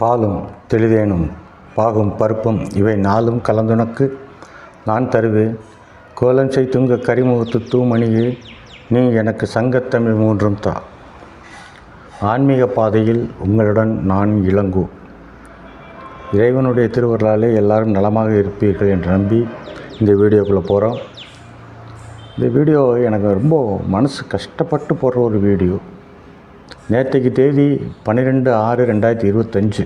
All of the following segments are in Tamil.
பாலும் தெளிதேனும் பாகும் பருப்பும் இவை நாளும் கலந்துனக்கு நான் தருவேன் கோலம் செய் துங்க கரிமுகத்து தூமணியே நீ எனக்கு சங்கத்தமிழ் மூன்றும் தா. ஆன்மீக பாதையில் உங்களுடன் நான் இளங்கோ. இறைவனுடைய திருவருளாலே எல்லாரும் நலமாக இருப்பீர்கள் என்று நம்பி இந்த வீடியோக்குள்ளே போகிறோம் இந்த வீடியோ எனக்கு ரொம்ப மனசு கஷ்டப்பட்டு போடுற ஒரு வீடியோ. நேற்றைக்கு தேதி பன்னிரெண்டு ஆறு ரெண்டாயிரத்தி இருபத்தஞ்சு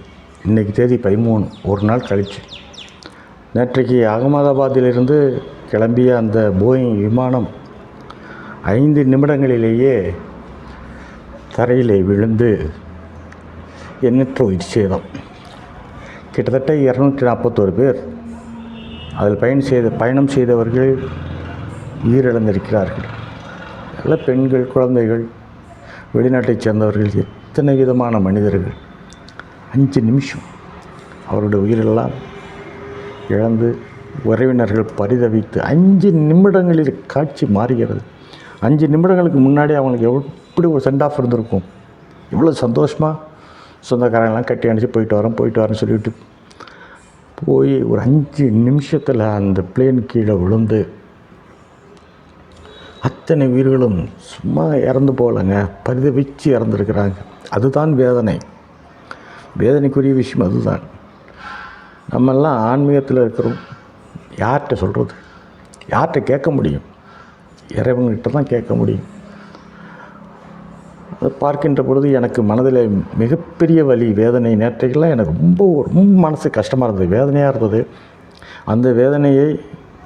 இன்றைக்கி தேதி பதிமூணு ஒரு நாள் கழிச்சு. நேற்றைக்கு அகமதாபாத்திலிருந்து கிளம்பிய அந்த போயிங் விமானம் ஐந்து நிமிடங்களிலேயே தரையிலே விழுந்து எண்ணற்ற உயிர் சேதம். கிட்டத்தட்ட இரநூற்றி நாற்பத்தோரு பேர் அதில் பயணம் செய்த பயணம் செய்தவர்கள் உயிரிழந்திருக்கிறார்கள். எல்லாம் பெண்கள் குழந்தைகள் வெளிநாட்டைச் சேர்ந்தவர்கள் எத்தனை விதமான மனிதர்கள்? அஞ்சு நிமிஷம். அவருடைய உயிரெல்லாம் இழந்து உறவினர்கள் பரிதவித்து அஞ்சு நிமிடங்களில் காட்சி மாறுகிறது. அஞ்சு நிமிடங்களுக்கு முன்னாடி அவங்களுக்கு எப்படி ஒரு சென்ட் ஆஃப் இருந்திருக்கும்? இவ்வளோ சந்தோஷமாக சொந்தக்காரங்களாம் கட்டி அணைச்சி போயிட்டு வரோம் போயிட்டு வரேன்னு சொல்லிட்டு போய் ஒரு அஞ்சு நிமிஷத்தில் அந்த பிளேன் கீழே விழுந்து அத்தனை உயிர்களும் சும்மா இறந்து போகலைங்க. பரிதவிச்சு இறந்துருக்கிறாங்க. அதுதான் வேதனை. வேதனைக்குரிய விஷயம் அதுதான். நம்மெல்லாம் ஆன்மீகத்தில் இருக்கிறோம். யார்கிட்ட சொல்கிறது யார்கிட்ட கேட்க முடியும்? இறைவன்கிட்ட தான் கேட்க முடியும். அதை பார்க்கின்ற பொழுது எனக்கு மனதில் மிகப்பெரிய வலி வேதனை. நேற்றைக்கெல்லாம் எனக்கு ரொம்ப ரொம்ப மனசு கஷ்டமாக இருந்தது. வேதனையாக இருந்தது. அந்த வேதனையை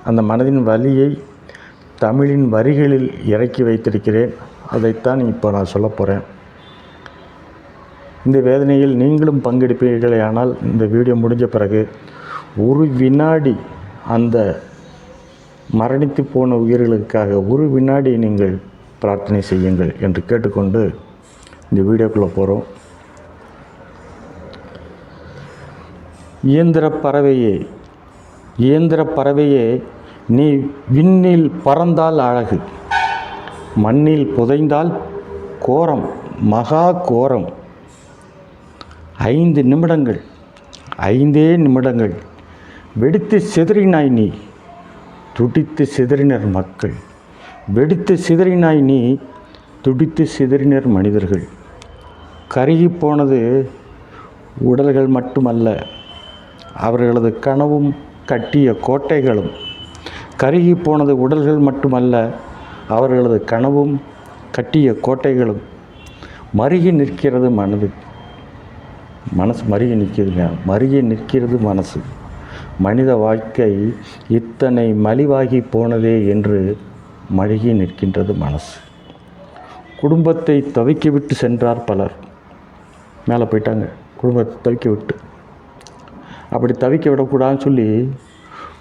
அந்த மனதின் வலியை தமிழின் வரிகளில் இறக்கி வைத்திருக்கிறேன். அதைத்தான் இப்போ நான் சொல்ல போகிறேன் இந்த வேதனையில் நீங்களும் பங்கெடுப்பீர்களே ஆனால் இந்த வீடியோ முடிஞ்ச பிறகு ஒரு வினாடி அந்த மரணித்து போன உயிர்களுக்காக ஒரு வினாடி நீங்கள் பிரார்த்தனை செய்யுங்கள் என்று கேட்டுக்கொண்டு இந்த வீடியோக்குள்ளே போகிறோம் இயந்திர பறவையே இயந்திர பறவையே நீ விண்ணில் பறந்தால் அழகு மண்ணில் புதைந்தால் கோரம் மகா கோரம். ஐந்து நிமிடங்கள் ஐந்தே நிமிடங்கள். வெடித்து சிதறினாய் நீ துடித்து சிதறினர் மக்கள். வெடித்து சிதறினாய் நீ துடித்து சிதறினர் மனிதர்கள். கருகி போனது உடல்கள் மட்டுமல்ல அவர்களது கனவும் கட்டிய கோட்டைகளும். கருகி போனது உடல்கள் மட்டுமல்ல அவர்களது கனவும் கட்டிய கோட்டைகளும் மருகி நிற்கிறது மனது. மனசு மருகி நிற்கிறதுங்க. மருகி நிற்கிறது மனசு. மனித வாழ்க்கை இத்தனை மலிவாகி போனதே என்று மழுகி நிற்கின்றது மனசு. குடும்பத்தை தவிக்க விட்டு சென்றார் பலர். மேலே போயிட்டாங்க. குடும்பத்தை தவிக்க விட்டு. அப்படி தவிக்க விடக்கூடாதுன்னு சொல்லி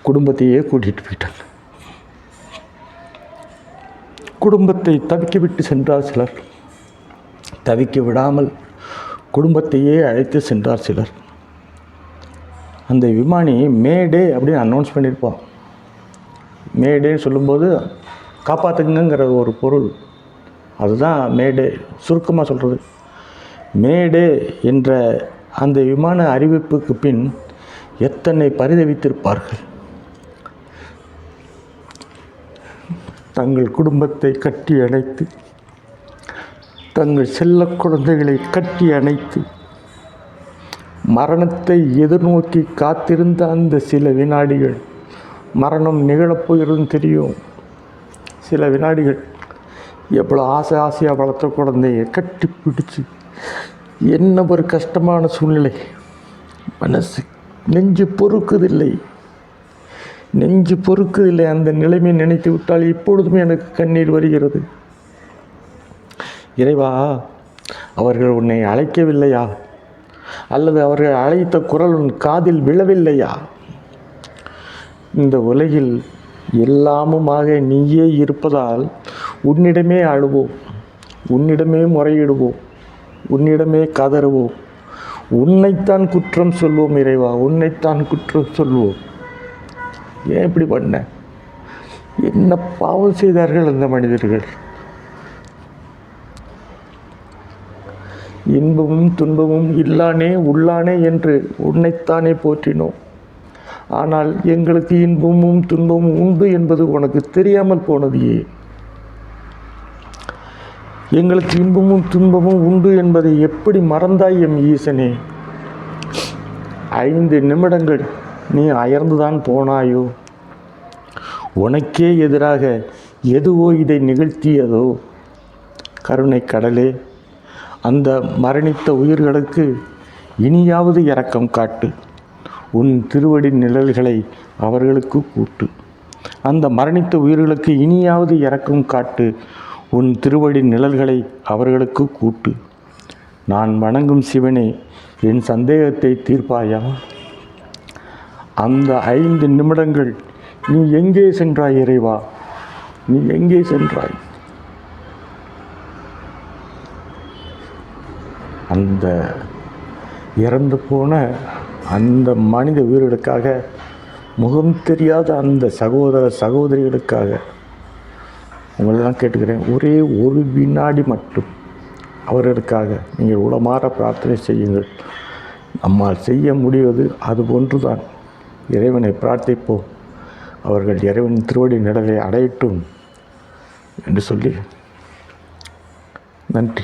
குடும்பத்தையே கூட்டிகிட்டு போயிட்டாங்க. குடும்பத்தை தவிக்க விட்டு சென்றார் சிலர். தவிக்க விடாமல் குடும்பத்தையே அழைத்து சென்றார் சிலர். அந்த விமானி மேடே அப்படின்னு அனௌன்ஸ் பண்ணியிருப்பான். மேடேன்னு சொல்லும்போது காப்பாற்றுங்கிற ஒரு பொருள். அதுதான் மேடே சுருக்கமாக சொல்கிறது மேடே என்ற அந்த விமான அறிவிப்புக்கு பின் எத்தனை பரிதவித்திருப்பார்கள்? தங்கள் குடும்பத்தை கட்டி அணைத்து தங்கள் செல்ல குழந்தைகளை கட்டி அணைத்து மரணத்தை எதிர்நோக்கி காத்திருந்த அந்த சில வினாடிகள் மரணம் நிகழப்போகிறதுன்னு தெரியும். சில வினாடிகள் எவ்வளோ ஆசை ஆசையாக வளர்த்த குழந்தைய கட்டி பிடிச்சி என்ன ஒரு கஷ்டமான சூழ்நிலை மனசு நெஞ்சு பொறுக்குதில்லை. நெஞ்சு பொறுக்குதில்லை அந்த நிலைமை நினைத்து விட்டால் இப்பொழுதுமே எனக்கு கண்ணீர் வருகிறது. இறைவா அவர்கள் உன்னை அழைக்கவில்லையா? அல்லது அவர்கள் அழைத்த குரல் உன் காதில் விழவில்லையா? இந்த உலகில் எல்லாமுமாக நீயே இருப்பதால் உன்னிடமே அழுவோம் உன்னிடமே முறையிடுவோம் உன்னிடமே கதறுவோம். உன்னைத்தான் குற்றம் சொல்வோம் இறைவா உன்னைத்தான் குற்றம் சொல்வோம். ஏன் இப்படி பண்ண? என்ன பாவம் செய்தார்கள் அந்த மனிதர்கள்? இன்பமும் துன்பமும் இல்லானே உள்ளானே என்று உன்னைத்தானே போற்றினோம். ஆனால் எங்களுக்கு இன்பமும் துன்பமும் உண்டு என்பது உனக்கு தெரியாமல் போனது ஏன்? எங்களுக்கு இன்பமும் துன்பமும் உண்டு என்பதை எப்படி மறந்தாய் எம் ஈசனே? ஐந்து நிமிடங்கள் நீ அயர்ந்துதான் போனாயோ? உனக்கே எதிராக எதுவோ இதை நிகழ்த்தியதோ? கருணை கடலே அந்த மரணித்த உயிர்களுக்கு இனியாவது இரக்கம் காட்டு. உன் திருவடி நிழல்களை அவர்களுக்கு கூட்டு. அந்த மரணித்த உயிர்களுக்கு இனியாவது இரக்கம் காட்டு. உன் திருவடி நிழல்களை அவர்களுக்கு கூட்டு. நான் வணங்கும் சிவனே என் சந்தேகத்தை தீர்ப்பாயா? அந்த ஐந்து நிமிடங்கள் நீ எங்கே சென்றாய் இறைவா? நீ எங்கே சென்றாய்? அந்த இறந்து போன அந்த மனித உயிர்களுக்காக முகம் தெரியாத அந்த சகோதர சகோதரிகளுக்காக உங்களெல்லாம் கேட்டுக்கிறேன். ஒரே ஒரு வினாடி மட்டும் அவர்களுக்காக நீங்கள் உளமாற பிரார்த்தனை செய்யுங்கள். நம்மால் செய்ய முடிவது அது ஒன்றுதான் இறைவனை பிரார்த்திப்போம் அவர்கள் இறைவன் திருவடி நிழலை அடையட்டும் என்று சொல்லி நன்றி.